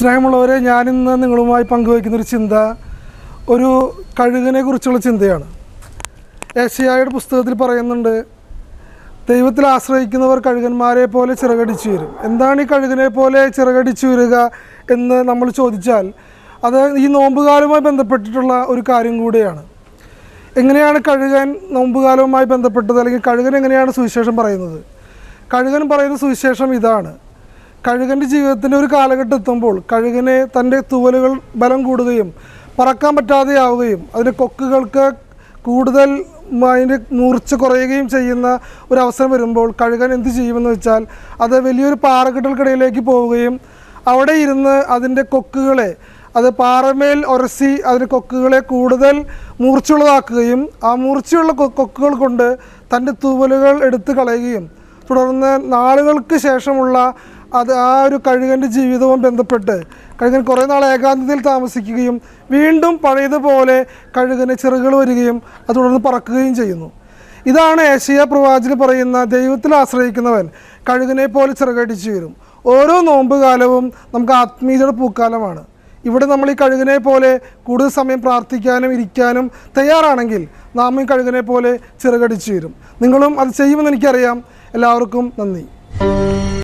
സ്നേഹമുള്ളവരെ ഞാനിന്ന് നിങ്ങളുമായി പങ്കുവയ്ക്കുന്ന ഒരു ചിന്ത ഒരു കഴുകനെ കുറിച്ചുള്ള ചിന്തയാണ്. ഏഷ്യായുടെ പുസ്തകത്തിൽ പറയുന്നുണ്ട് ദൈവത്തിൽ ആശ്രയിക്കുന്നവർ കഴുകന്മാരെ പോലെ ചിറകടിച്ചു വരും. എന്താണ് ഈ കഴുകനെ പോലെ ചിറകടിച്ചു വരിക എന്ന് നമ്മൾ ചോദിച്ചാൽ അത് ഈ നോമ്പുകാലവുമായി ബന്ധപ്പെട്ടിട്ടുള്ള ഒരു കാര്യം കൂടിയാണ്. എങ്ങനെയാണ് കഴുകൻ നോമ്പുകാലവുമായി ബന്ധപ്പെട്ടത്? അല്ലെങ്കിൽ കഴുകൻ എങ്ങനെയാണ് സുവിശേഷം പറയുന്നത്? കഴുകൻ പറയുന്ന സുവിശേഷം ഇതാണ്. കഴുകന്റെ ജീവിതത്തിന്റെ ഒരു കാലഘട്ടം എത്തുമ്പോൾ കഴുകനെ തന്റെ തൂവലുകൾ ബലം കൂടുകയും പറക്കാൻ പറ്റാതെയാവുകയും അതിന്റെ കൊക്കുകൾക്ക് കൂടുതൽ അതിന്റെ മൂർച്ച കുറയുകയും ചെയ്യുന്ന ഒരു അവസരം വരുമ്പോൾ കഴുകൻ എന്ത് ചെയ്യുമെന്ന് വെച്ചാൽ അത് വലിയൊരു പാറക്കെട്ടൽക്കിടയിലേക്ക് പോവുകയും അവിടെ ഇരുന്ന് അതിന്റെ കൊക്കുകളെ അത് പാറമേൽ ഉരസി അതിന്റെ കൊക്കുകളെ കൂടുതൽ മൂർച്ചയുള്ളതാക്കുകയും ആ മൂർച്ചയുള്ള കൊക്കുകൾ കൊണ്ട് തന്റെ തൂവലുകൾ എടുത്തു കളയുകയും തുടർന്ന് നാളുകൾക്ക് ശേഷമുള്ള അത് ആ ഒരു കഴുകന്റെ ജീവിതവും ബന്ധപ്പെട്ട് കഴുകൻ കുറേ നാൾ ഏകാന്തതയിൽ താമസിക്കുകയും വീണ്ടും പഴയതുപോലെ കഴുകന് ചിറകുകൾ വരികയും അത് തുടർന്ന് പറക്കുകയും ചെയ്യുന്നു. ഇതാണ് ഏഷ്യ പ്രവാചകൻ പറയുന്ന ദൈവത്തിൽ ആശ്രയിക്കുന്നവൻ കഴുകനെ പോലെ ചിറകടിച്ചു വരും. ഓരോ നോമ്പ് കാലവും നമുക്ക് ആത്മീയതയുടെ പൂക്കാലമാണ്. ഇവിടെ നമ്മൾ ഈ കഴുകനെ പോലെ കൂടുതൽ സമയം പ്രാർത്ഥിക്കാനും ഇരിക്കാനും തയ്യാറാണെങ്കിൽ നാം ഈ കഴുകനെ പോലെ ചിറകടിച്ചു വരും. നിങ്ങളും അത് ചെയ്യുമെന്ന് എനിക്കറിയാം. എല്ലാവർക്കും നന്ദി.